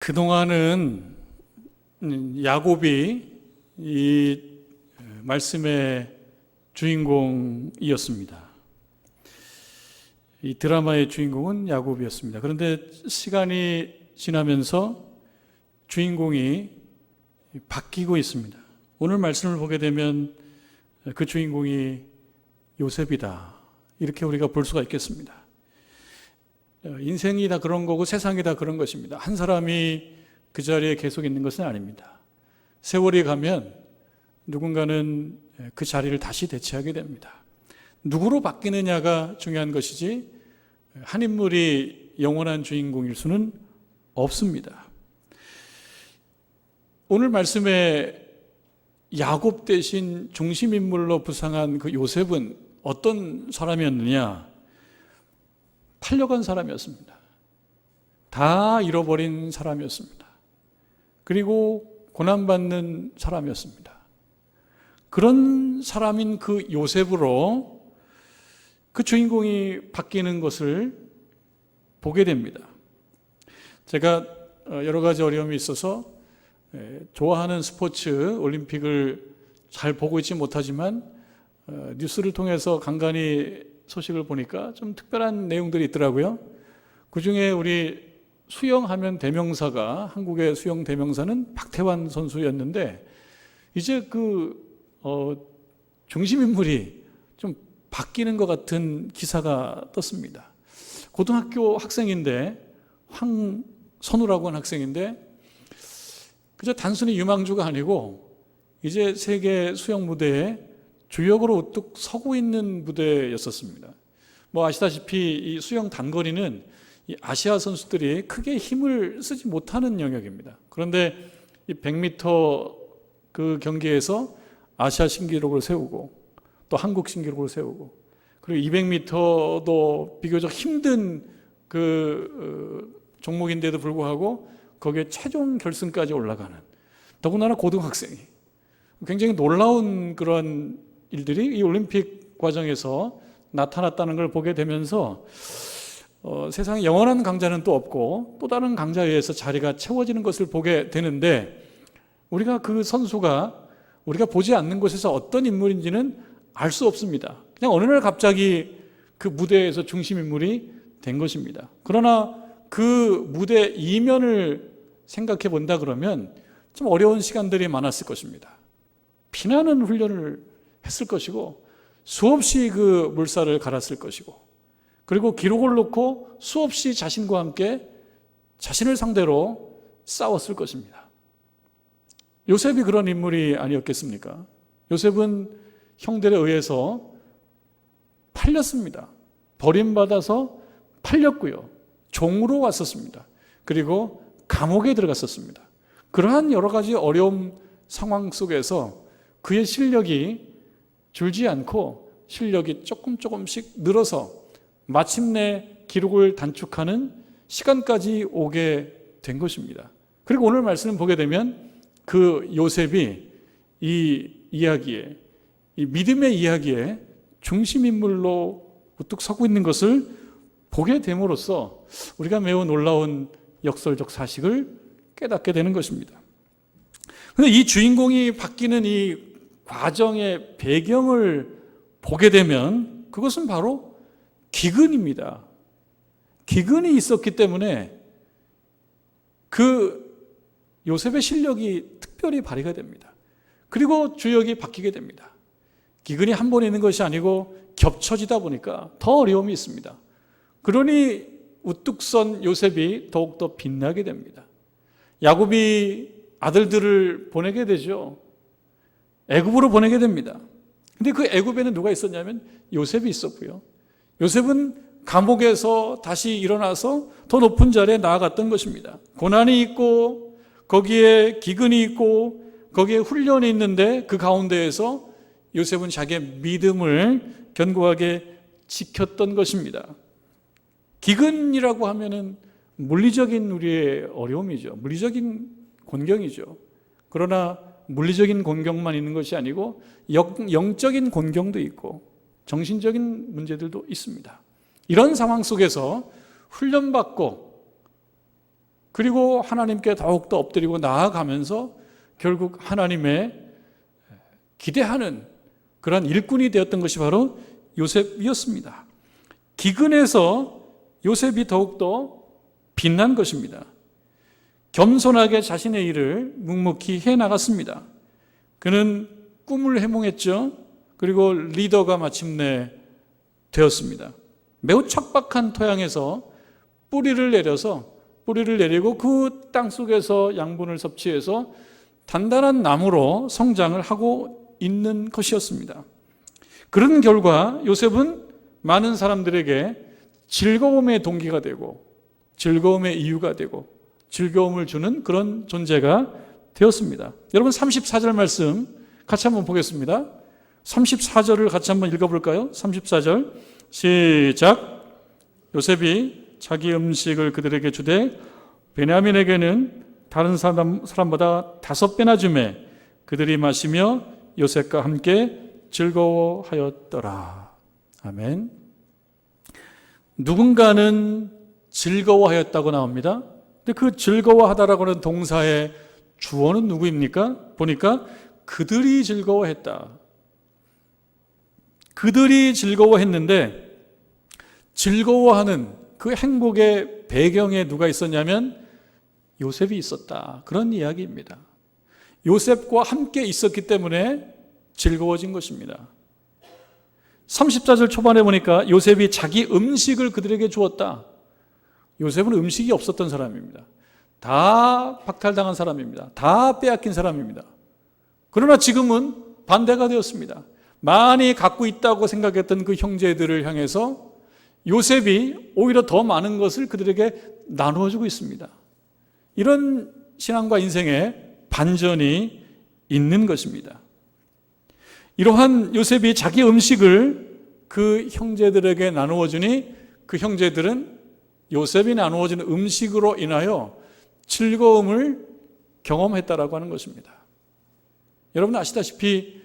그동안은 음, 야곱이 이 말씀의 주인공이었습니다. 이 드라마의 주인공은 야곱이었습니다. 그런데 시간이 지나면서 주인공이 바뀌고 있습니다. 오늘 말씀을 보게 되면 그 주인공이 요셉이다. 이렇게 우리가 볼 수가 있겠습니다. 어, 인생이 다 그런 거고 세상이 다 그런 것입니다. 한 사람이 그 자리에 계속 있는 것은 아닙니다. 세월이 가면 누군가는 그 자리를 다시 대체하게 됩니다. 누구로 바뀌느냐가 중요한 것이지 한 인물이 영원한 주인공일 수는 없습니다. 오늘 말씀에 야곱 대신 중심 인물로 부상한 그 요셉은 어떤 사람이었느냐? 팔려간 사람이었습니다. 다 잃어버린 사람이었습니다. 그리고 고난받는 사람이었습니다. 그런 사람인 그 요셉으로 그 주인공이 바뀌는 것을 보게 됩니다. 제가 어, 여러 가지 어려움이 있어서 에, 좋아하는 스포츠 올림픽을 잘 보고 있지 못하지만 어, 뉴스를 통해서 간간히 소식을 보니까 좀 특별한 내용들이 있더라고요. 그 중에 우리 수영하면 대명사가 한국의 수영 대명사는 박태환 선수였는데 이제 그 어, 중심 인물이 좀 바뀌는 것 같은 기사가 떴습니다. 고등학교 학생인데 황선우라고 하는 학생인데 그저 단순히 유망주가 아니고 이제 세계 수영 무대에 주역으로 우뚝 서고 있는 무대였었습니다. 뭐 아시다시피 이 수영 단거리는 이 아시아 선수들이 크게 힘을 쓰지 못하는 영역입니다. 그런데 이 100m 그 경기에서 아시아 신기록을 세우고 또 한국 신기록을 세우고 그리고 200m도 비교적 힘든 그 어, 종목인데도 불구하고 거기에 최종 결승까지 올라가는 더군다나 고등학생이 굉장히 놀라운 그런 일들이 이 올림픽 과정에서 나타났다는 걸 보게 되면서 어, 세상에 영원한 강자는 또 없고 또 다른 강자에 의해서 자리가 채워지는 것을 보게 되는데 우리가 그 선수가 우리가 보지 않는 곳에서 어떤 인물인지는 알 수 없습니다. 그냥 어느 날 갑자기 그 무대에서 중심 인물이 된 것입니다. 그러나 그 무대 이면을 생각해 본다 그러면 좀 어려운 시간들이 많았을 것입니다. 피나는 훈련을 했을 것이고 수없이 그 물살을 갈았을 것이고 그리고 기록을 놓고 수없이 자신과 함께 자신을 상대로 싸웠을 것입니다. 요셉이 그런 인물이 아니었겠습니까? 요셉은 형들에 의해서 팔렸습니다. 버림받아서 팔렸고요. 종으로 왔었습니다. 그리고 감옥에 들어갔었습니다. 그러한 여러 가지 어려움 상황 속에서 그의 실력이 줄지 않고 실력이 조금 조금씩 늘어서 마침내 기록을 단축하는 시간까지 오게 된 것입니다. 그리고 오늘 말씀을 보게 되면 그 요셉이 이 이야기에 이 믿음의 이야기에 중심 인물로 우뚝 서고 있는 것을 보게 됨으로써 우리가 매우 놀라운 역설적 사실을 깨닫게 되는 것입니다. 근데 이 주인공이 바뀌는 이 과정의 배경을 보게 되면 그것은 바로 기근입니다. 기근이 있었기 때문에 그 요셉의 실력이 특별히 발휘가 됩니다. 그리고 주역이 바뀌게 됩니다. 기근이 한 번에 있는 것이 아니고 겹쳐지다 보니까 더 어려움이 있습니다. 그러니 우뚝 선 요셉이 더욱더 빛나게 됩니다. 야곱이 아들들을 보내게 되죠. 애굽으로 보내게 됩니다. 근데 그 애굽에는 누가 있었냐면 요셉이 있었고요. 요셉은 감옥에서 다시 일어나서 더 높은 자리에 나아갔던 것입니다. 고난이 있고 거기에 기근이 있고 거기에 훈련이 있는데 그 가운데에서 요셉은 자기의 믿음을 견고하게 지켰던 것입니다. 기근이라고 하면은 물리적인 우리의 어려움이죠. 물리적인 곤경이죠. 그러나 물리적인 곤경만 있는 것이 아니고 영적인 곤경도 있고 정신적인 문제들도 있습니다. 이런 상황 속에서 훈련받고 그리고 하나님께 더욱더 엎드리고 나아가면서 결국 하나님의 기대하는 그러한 일꾼이 되었던 것이 바로 요셉이었습니다. 기근에서 요셉이 더욱더 빛난 것입니다. 겸손하게 자신의 일을 묵묵히 해 나갔습니다. 그는 꿈을 해몽했죠. 그리고 리더가 마침내 되었습니다. 매우 척박한 토양에서 뿌리를 내려서 뿌리를 내리고 그 땅 속에서 양분을 섭취해서 단단한 나무로 성장을 하고 있는 것이었습니다. 그런 결과 요셉은 많은 사람들에게 즐거움의 동기가 되고 즐거움의 이유가 되고 즐거움을 주는 그런 존재가 되었습니다. 여러분 34절 말씀 같이 한번 보겠습니다. 34절을 같이 한번 읽어볼까요? 34절 시작 요셉이 자기 음식을 그들에게 주되 베냐민에게는 다른 사람, 사람보다 다섯 배나 주매 그들이 마시며 요셉과 함께 즐거워하였더라. 아멘. 누군가는 즐거워하였다고 나옵니다. 근데 그 즐거워하다라고 하는 동사의 주어는 누구입니까? 보니까 그들이 즐거워했다. 그들이 즐거워했는데 즐거워하는 그 행복의 배경에 누가 있었냐면 요셉이 있었다. 그런 이야기입니다. 요셉과 함께 있었기 때문에 즐거워진 것입니다. 34절 초반에 보니까 요셉이 자기 음식을 그들에게 주었다. 요셉은 음식이 없었던 사람입니다. 다 박탈당한 사람입니다. 다 빼앗긴 사람입니다. 그러나 지금은 반대가 되었습니다. 많이 갖고 있다고 생각했던 그 형제들을 향해서 요셉이 오히려 더 많은 것을 그들에게 나누어 주고 있습니다. 이런 신앙과 인생에 반전이 있는 것입니다. 이러한 요셉이 자기 음식을 그 형제들에게 나누어 주니 그 형제들은 요셉이 나누어 주는 음식으로 인하여 즐거움을 경험했다라고 하는 것입니다. 여러분 아시다시피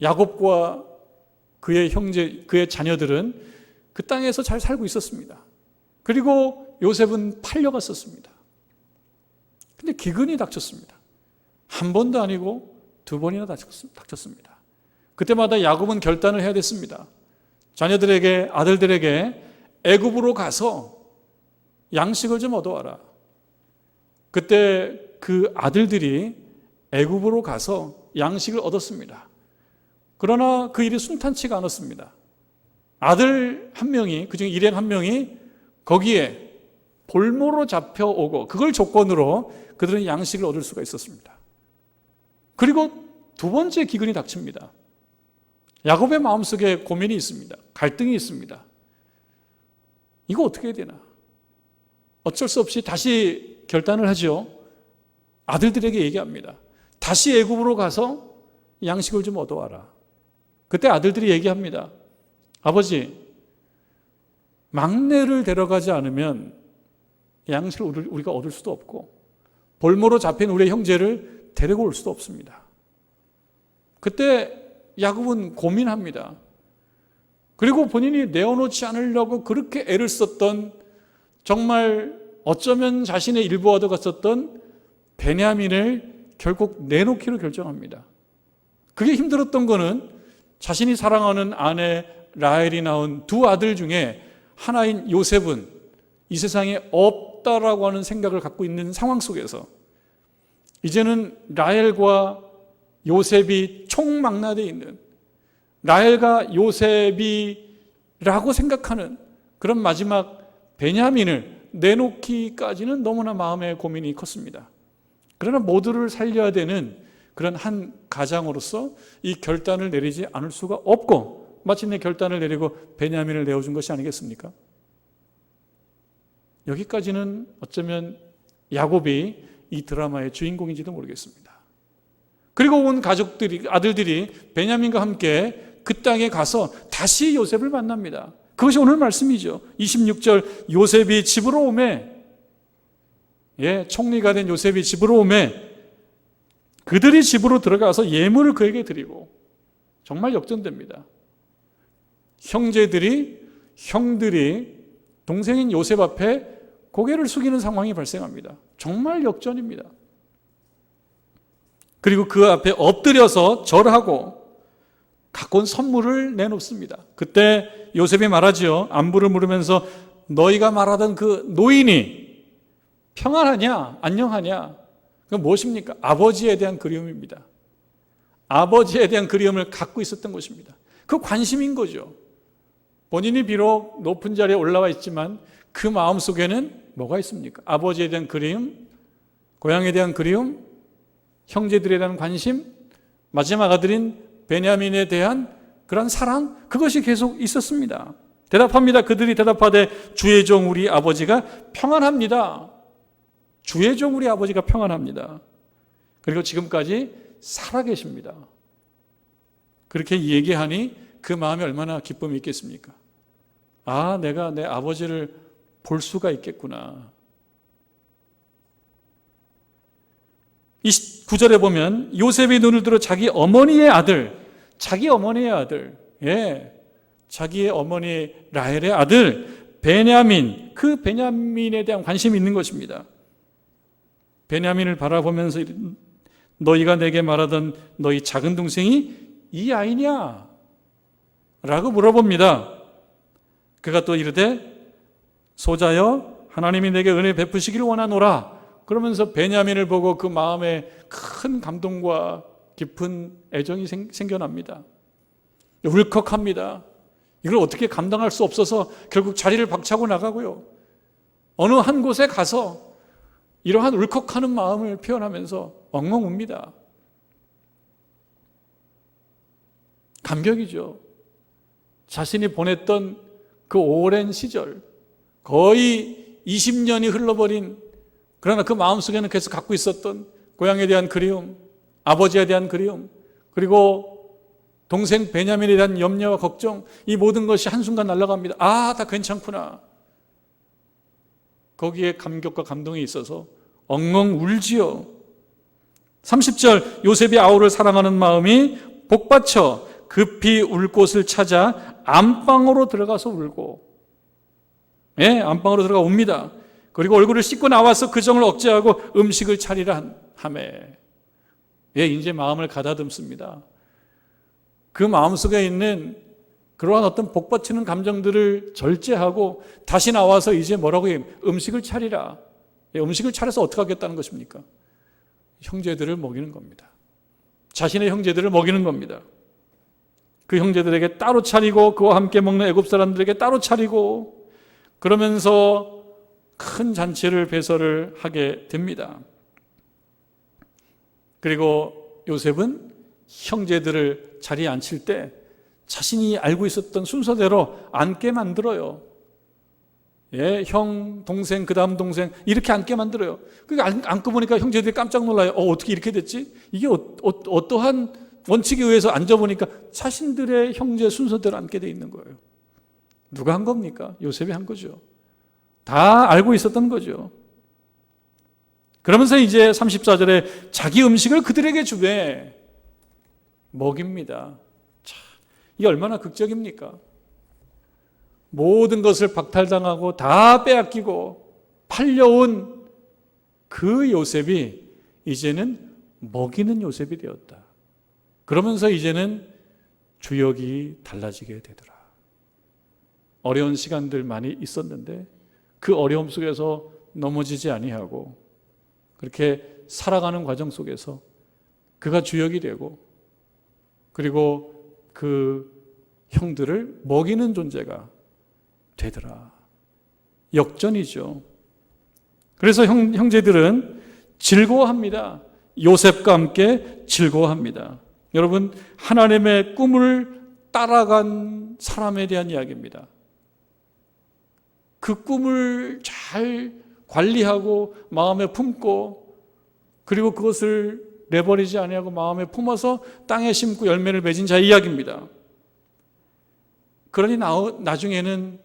야곱과 그의 형제, 그의 자녀들은 그 땅에서 잘 살고 있었습니다. 그리고 요셉은 팔려갔었습니다. 근데 기근이 닥쳤습니다. 한 번도 아니고 두 번이나 닥쳤습니다. 그때마다 야곱은 결단을 해야 됐습니다. 자녀들에게 아들들에게 애굽으로 가서 양식을 좀 얻어와라. 그때 그 아들들이 애굽으로 가서 양식을 얻었습니다. 그러나 그 일이 순탄치가 않았습니다. 아들 한 명이 그중 일행 한 명이 거기에 볼모로 잡혀오고 그걸 조건으로 그들은 양식을 얻을 수가 있었습니다. 그리고 두 번째 기근이 닥칩니다. 야곱의 마음속에 고민이 있습니다. 갈등이 있습니다. 이거 어떻게 해야 되나? 어쩔 수 없이 다시 결단을 하죠. 아들들에게 얘기합니다. 다시 애굽으로 가서 양식을 좀 얻어와라. 그때 아들들이 얘기합니다. 아버지, 막내를 데려가지 않으면 양식을 우리가 얻을 수도 없고 볼모로 잡힌 우리의 형제를 데리고 올 수도 없습니다. 그때 야곱은 고민합니다. 그리고 본인이 내어놓지 않으려고 그렇게 애를 썼던 정말 어쩌면 자신의 일부와도 같았던 베냐민을 결국 내놓기로 결정합니다. 그게 힘들었던 거는 자신이 사랑하는 아내 라헬이 낳은 두 아들 중에 하나인 요셉은 이 세상에 없다라고 하는 생각을 갖고 있는 상황 속에서 이제는 라헬과 요셉이 총망라되어 있는 라헬과 요셉이라고 생각하는 그런 마지막 베냐민을 내놓기까지는 너무나 마음의 고민이 컸습니다. 그러나 모두를 살려야 되는 그런 한 가장으로서 이 결단을 내리지 않을 수가 없고 마침내 결단을 내리고 베냐민을 내어준 것이 아니겠습니까? 여기까지는 어쩌면 야곱이 이 드라마의 주인공인지도 모르겠습니다. 그리고 온 가족들이 아들들이 베냐민과 함께 그 땅에 가서 다시 요셉을 만납니다. 그것이 오늘 말씀이죠. 26절 요셉이 집으로 오매 예, 총리가 된 요셉이 집으로 오매 그들이 집으로 들어가서 예물을 그에게 드리고 정말 역전됩니다. 형제들이 형들이 동생인 요셉 앞에 고개를 숙이는 상황이 발생합니다. 정말 역전입니다. 그리고 그 앞에 엎드려서 절하고 갖고 온 선물을 내놓습니다. 그때 요셉이 말하지요. 안부를 물으면서 너희가 말하던 그 노인이 평안하냐, 안녕하냐. 그 무엇입니까? 아버지에 대한 그리움입니다. 아버지에 대한 그리움을 갖고 있었던 것입니다. 그 관심인 거죠. 본인이 비록 높은 자리에 올라와 있지만 그 마음 속에는 뭐가 있습니까? 아버지에 대한 그리움, 고향에 대한 그리움, 형제들에 대한 관심, 마지막 아들인 베냐민에 대한 그런 사랑, 그것이 계속 있었습니다. 대답합니다. 그들이 대답하되 주의 종 우리 아버지가 평안합니다. 주의 종 우리 아버지가 평안합니다. 그리고 지금까지 살아계십니다. 그렇게 얘기하니 그 마음이 얼마나 기쁨이 있겠습니까? 아, 내가 내 아버지를 볼 수가 있겠구나. 이 구절에 보면 요셉이 눈을 들어 자기 어머니의 아들, 자기 어머니의 아들, 예, 자기의 어머니 라헬의 아들 베냐민, 그 베냐민에 대한 관심이 있는 것입니다. 베냐민을 바라보면서 너희가 내게 말하던 너희 작은 동생이 이 아이냐? 라고 물어봅니다. 그가 또 이르되 소자여 하나님이 내게 은혜 베푸시기를 원하노라. 그러면서 베냐민을 보고 그 마음에 큰 감동과 깊은 애정이 생, 생겨납니다. 울컥합니다. 이걸 어떻게 감당할 수 없어서 결국 자리를 박차고 나가고요. 어느 한 곳에 가서 이러한 울컥하는 마음을 표현하면서 엉엉 웁니다. 감격이죠. 자신이 보냈던 그 오랜 시절, 거의 20년이 흘러버린 그러나 그 마음속에는 계속 갖고 있었던 고향에 대한 그리움, 아버지에 대한 그리움, 그리고 동생 베냐민에 대한 염려와 걱정, 이 모든 것이 한순간 날아갑니다. 아, 다 괜찮구나. 거기에 감격과 감동이 있어서 엉엉 울지요. 30절 요셉이 아우를 사랑하는 마음이 복받쳐 급히 울 곳을 찾아 안방으로 들어가서 울고 예, 안방으로 들어가 웁니다. 그리고 얼굴을 씻고 나와서 그 정을 억제하고 음식을 차리라 하매 예, 이제 마음을 가다듬습니다. 그 마음속에 있는 그러한 어떤 복받치는 감정들을 절제하고 다시 나와서 이제 뭐라고 해요? 음식을 차리라. 예, 음식을 차려서 어떻게 하겠다는 것입니까? 형제들을 먹이는 겁니다. 자신의 형제들을 먹이는 겁니다. 그 형제들에게 따로 차리고 그와 함께 먹는 애굽 사람들에게 따로 차리고 그러면서 큰 잔치를 배설을 하게 됩니다. 그리고 요셉은 형제들을 자리에 앉힐 때 자신이 알고 있었던 순서대로 앉게 만들어요. 예, 형, 동생, 그 다음 동생, 이렇게 앉게 만들어요. 그러니까 앉고 보니까 형제들이 깜짝 놀라요. 어, 어떻게 이렇게 됐지? 이게 어, 어 떠한 원칙에 의해서 앉아보니까 자신들의 형제 순서대로 앉게 돼 있는 거예요. 누가 한 겁니까? 요셉이 한 거죠. 다 알고 있었던 거죠. 그러면서 이제 34절에 자기 음식을 그들에게 주되 먹입니다. 자, 이게 얼마나 극적입니까? 모든 것을 박탈당하고 다 빼앗기고 팔려온 그 요셉이 이제는 먹이는 요셉이 되었다. 그러면서 이제는 주역이 달라지게 되더라. 어려운 시간들 많이 있었는데 그 어려움 속에서 넘어지지 아니하고 그렇게 살아가는 과정 속에서 그가 주역이 되고 그리고 그 형들을 먹이는 존재가 되더라. 역전이죠. 그래서 형, 형제들은 즐거워합니다. 요셉과 함께 즐거워합니다. 여러분, 하나님의 꿈을 따라간 사람에 대한 이야기입니다. 그 꿈을 잘 관리하고 마음에 품고 그리고 그것을 내버리지 아니하고 마음에 품어서 땅에 심고 열매를 맺은 자의 이야기입니다. 그러니 나중에는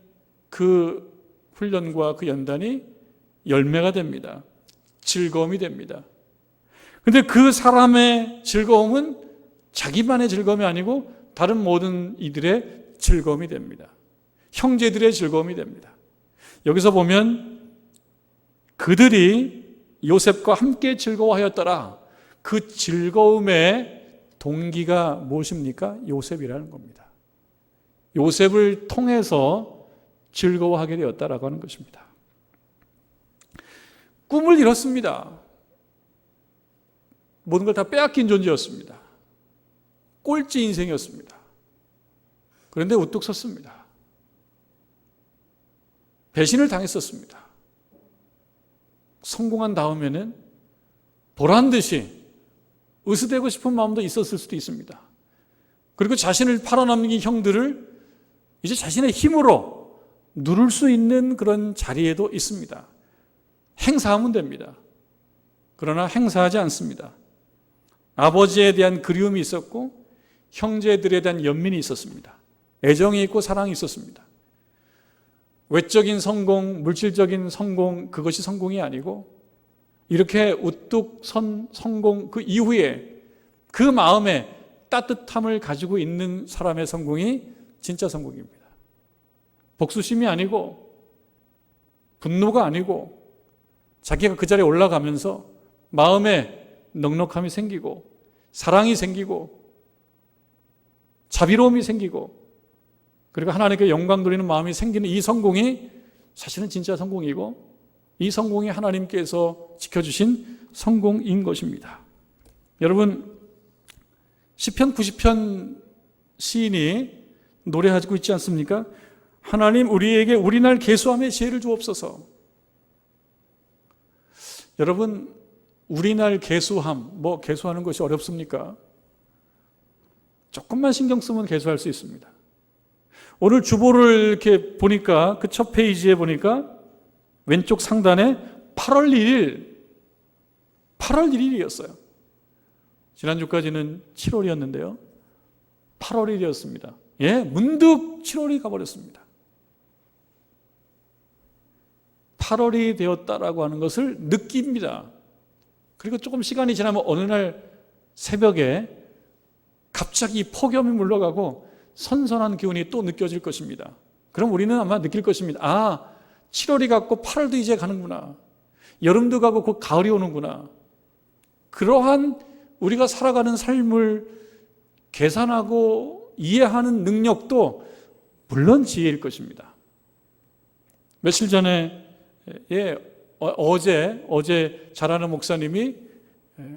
그 훈련과 그 연단이 열매가 됩니다. 즐거움이 됩니다. 근데 그 사람의 즐거움은 자기만의 즐거움이 아니고 다른 모든 이들의 즐거움이 됩니다. 형제들의 즐거움이 됩니다. 여기서 보면 그들이 요셉과 함께 즐거워하였더라. 그 즐거움의 동기가 무엇입니까? 요셉이라는 겁니다. 요셉을 통해서 즐거워하게 되었다라고 하는 것입니다. 꿈을 이뤘습니다. 모든 걸 다 빼앗긴 존재였습니다. 꼴찌 인생이었습니다. 그런데 우뚝 섰습니다. 배신을 당했었습니다. 성공한 다음에는 보란 듯이 으스대고 싶은 마음도 있었을 수도 있습니다. 그리고 자신을 팔아넘긴 형들을 이제 자신의 힘으로 누를 수 있는 그런 자리에도 있습니다. 행사하면 됩니다. 그러나 행사하지 않습니다. 아버지에 대한 그리움이 있었고 형제들에 대한 연민이 있었습니다. 애정이 있고 사랑이 있었습니다. 외적인 성공, 물질적인 성공, 그것이 성공이 아니고 이렇게 우뚝 선 성공 그 이후에 그 마음에 따뜻함을 가지고 있는 사람의 성공이 진짜 성공입니다. 복수심이 아니고 분노가 아니고 자기가 그 자리에 올라가면서 마음에 넉넉함이 생기고 사랑이 생기고 자비로움이 생기고 그리고 하나님께 영광 돌리는 마음이 생기는 이 성공이 사실은 진짜 성공이고 이 성공이 하나님께서 지켜주신 성공인 것입니다. 여러분 시편 90편 시인이 노래하고 있지 않습니까? 하나님 우리에게 우리날 계수함의 지혜를 주옵소서. 여러분 우리날 계수함 뭐 계수하는 것이 어렵습니까? 조금만 신경 쓰면 계수할 수 있습니다. 오늘 주보를 이렇게 보니까 그 첫 페이지에 보니까 왼쪽 상단에 8월 1일 8월 1일이었어요. 지난주까지는 7월이었는데요. 8월 1일이었습니다. 예, 문득 7월이 가버렸습니다. 8월이 되었다라고 하는 것을 느낍니다. 그리고 조금 시간이 지나면 어느 날 새벽에 갑자기 폭염이 물러가고 선선한 기운이 또 느껴질 것입니다. 그럼 우리는 아마 느낄 것입니다. 아, 7월이 갔고 8월도 이제 가는구나. 여름도 가고 곧 가을이 오는구나. 그러한 우리가 살아가는 삶을 계산하고 이해하는 능력도 물론 지혜일 것입니다. 며칠 전에 예, 어, 어제 어제 잘하는 목사님이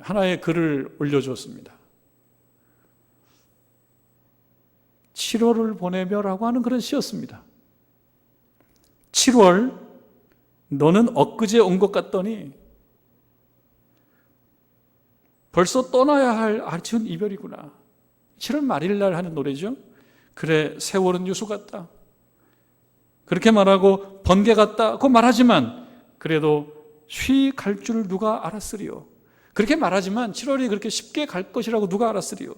하나의 글을 올려주었습니다. 7월을 보내며라고 하는 그런 시였습니다. 7월 너는 엊그제 온 것 같더니 벌써 떠나야 할 아쉬운 이별이구나. 7월 말일 날 하는 노래죠. 그래 세월은 유수 같다. 그렇게 말하고 번개 같다. 그 말하지만 그래도 쉬 갈 줄 누가 알았으리요. 그렇게 말하지만 7월이 그렇게 쉽게 갈 것이라고 누가 알았으리요.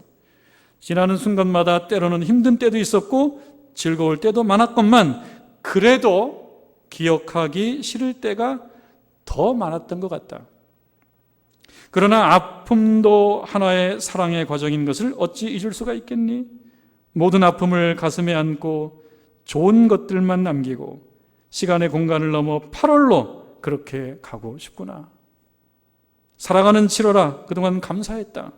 지나는 순간마다 때로는 힘든 때도 있었고 즐거울 때도 많았건만 그래도 기억하기 싫을 때가 더 많았던 것 같다. 그러나 아픔도 하나의 사랑의 과정인 것을 어찌 잊을 수가 있겠니? 모든 아픔을 가슴에 안고 좋은 것들만 남기고 시간의 공간을 넘어 8월로 그렇게 가고 싶구나. 살아가는 7월아, 그동안 감사했다.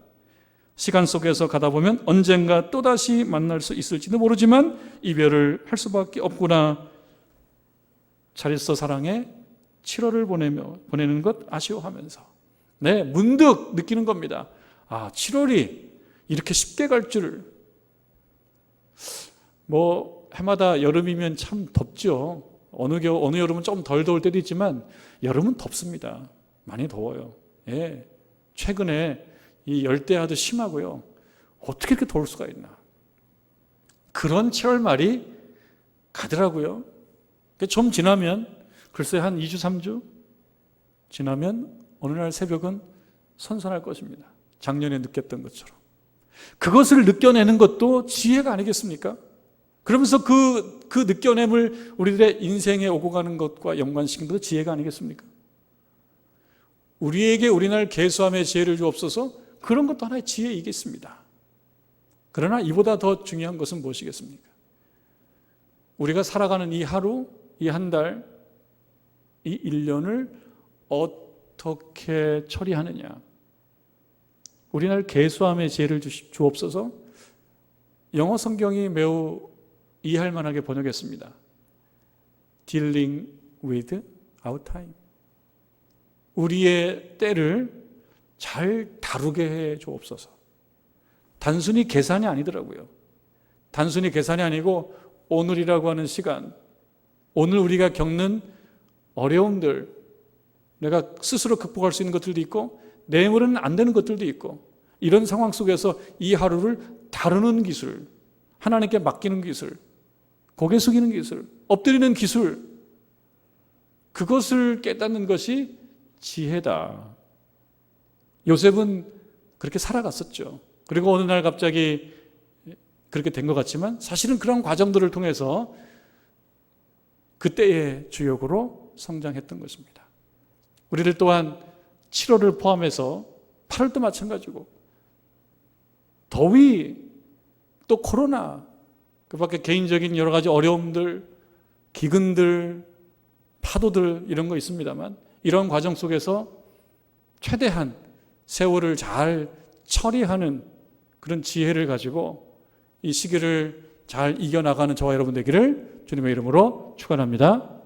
시간 속에서 가다 보면 언젠가 또다시 만날 수 있을지도 모르지만 이별을 할 수밖에 없구나. 잘 있어 사랑해 7월을 보내며 보내는 것 아쉬워하면서 네, 문득 느끼는 겁니다. 아, 7월이 이렇게 쉽게 갈 줄. 뭐 해마다 여름이면 참 덥죠. 어느 겨우 어느 여름은 좀 덜 더울 때도 있지만 여름은 덥습니다. 많이 더워요. 예. 최근에 이 열대야도 심하고요. 어떻게 이렇게 더울 수가 있나? 그런 7월 말이 가더라고요. 좀 지나면 글쎄 한 2주 3주 지나면 어느 날 새벽은 선선할 것입니다. 작년에 느꼈던 것처럼. 그것을 느껴내는 것도 지혜가 아니겠습니까? 그러면서 그, 그 느껴냄을 우리들의 인생에 오고 가는 것과 연관시킨 것도 지혜가 아니겠습니까? 우리에게 우리날 개수함의 지혜를 주옵소서 그런 것도 하나의 지혜이겠습니다. 그러나 이보다 더 중요한 것은 무엇이겠습니까? 우리가 살아가는 이 하루, 이 한 달, 이 1년을 어떻게 처리하느냐. 우리날 개수함의 지혜를 주옵소서. 영어 성경이 매우 이해할 만하게 번역했습니다. Dealing with our time. 우리의 때를 잘 다루게 해 주옵소서. 단순히 계산이 아니더라고요. 단순히 계산이 아니고 오늘이라고 하는 시간, 오늘 우리가 겪는 어려움들, 내가 스스로 극복할 수 있는 것들도 있고, 내일은 안 되는 것들도 있고, 이런 상황 속에서 이 하루를 다루는 기술, 하나님께 맡기는 기술, 고개 숙이는 기술, 엎드리는 기술, 그것을 깨닫는 것이 지혜다. 요셉은 그렇게 살아갔었죠. 그리고 어느 날 갑자기 그렇게 된 것 같지만 사실은 그런 과정들을 통해서 그때의 주역으로 성장했던 것입니다. 우리들 또한 7월을 포함해서 8월도 마찬가지고 더위 또 코로나 그 밖에 개인적인 여러 가지 어려움들 기근들 파도들 이런 거 있습니다만 이런 과정 속에서 최대한 세월을 잘 처리하는 그런 지혜를 가지고 이 시기를 잘 이겨나가는 저와 여러분 되기를 주님의 이름으로 축원합니다.